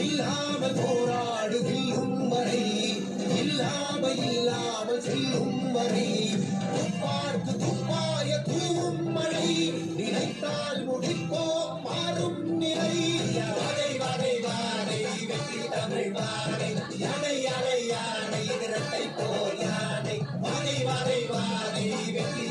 இல்லாமல் போராடு வெல்லும் வரை இல்லாம இல்லாமல் செல்லும்.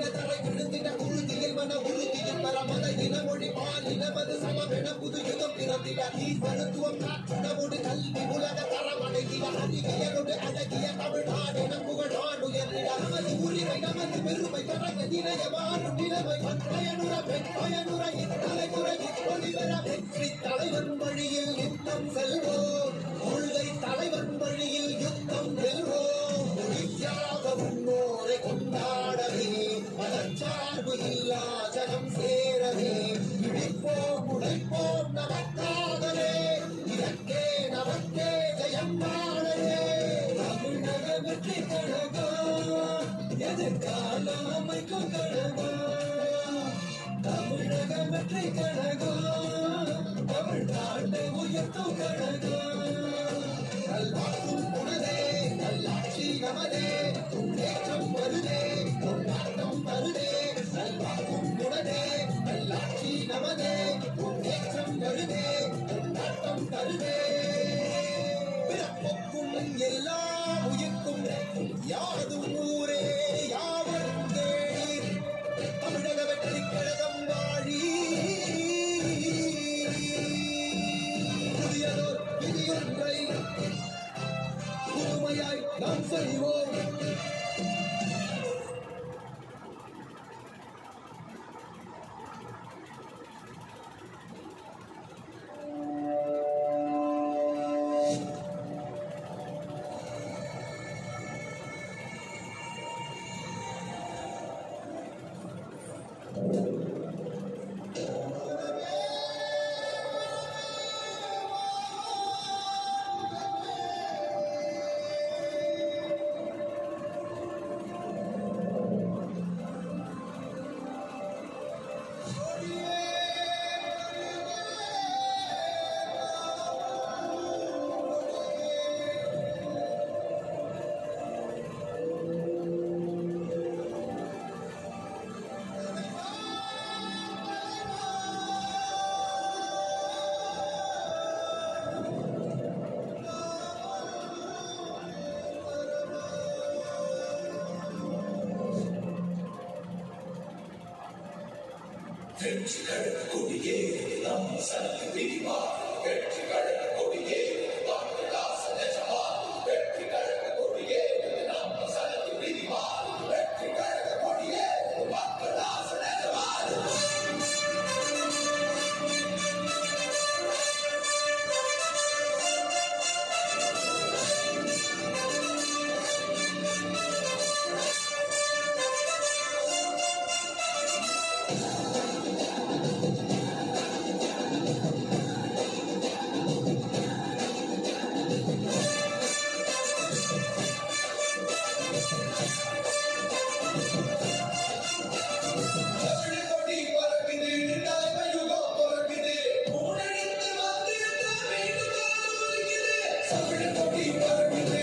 இனத்தலை எழுந்திட தரை விழுந்திட உறுதியில் மன உறுதியில் பல மத இன பால் இனமது சமவென புது யுகம் பிறந்திட நீ மருத்துவம் காற்றுடமோடு கல்வி உலக தரமடைகிற அடங்கிட அறிவியலோடு அழகிய தமிழ்நாடு என புகழான் உயர்ந்திட நமது உரிமை நமது பெருமை பறக்க நிலைய வாழும் நிலைமை பயனுற பெண் பயனுற இத்தலைமுறை ஒளிவர வெற்றி தலைவன் வழியில் யுத்தம் செல்வோம். வெற்றி கழகம் தமிழ்நாட்டை உயர்த்தும் கழகம் நல்வாக்கும் உனதே நல்லாட்சி நமதே முன்னேற்றம் வருதே கொண்டாட்டம் வருதே நல்லாட்சி நமதே நெஞ்சுகள் கொடியே நம் சந்தி கட்சிகள் Happy birthday.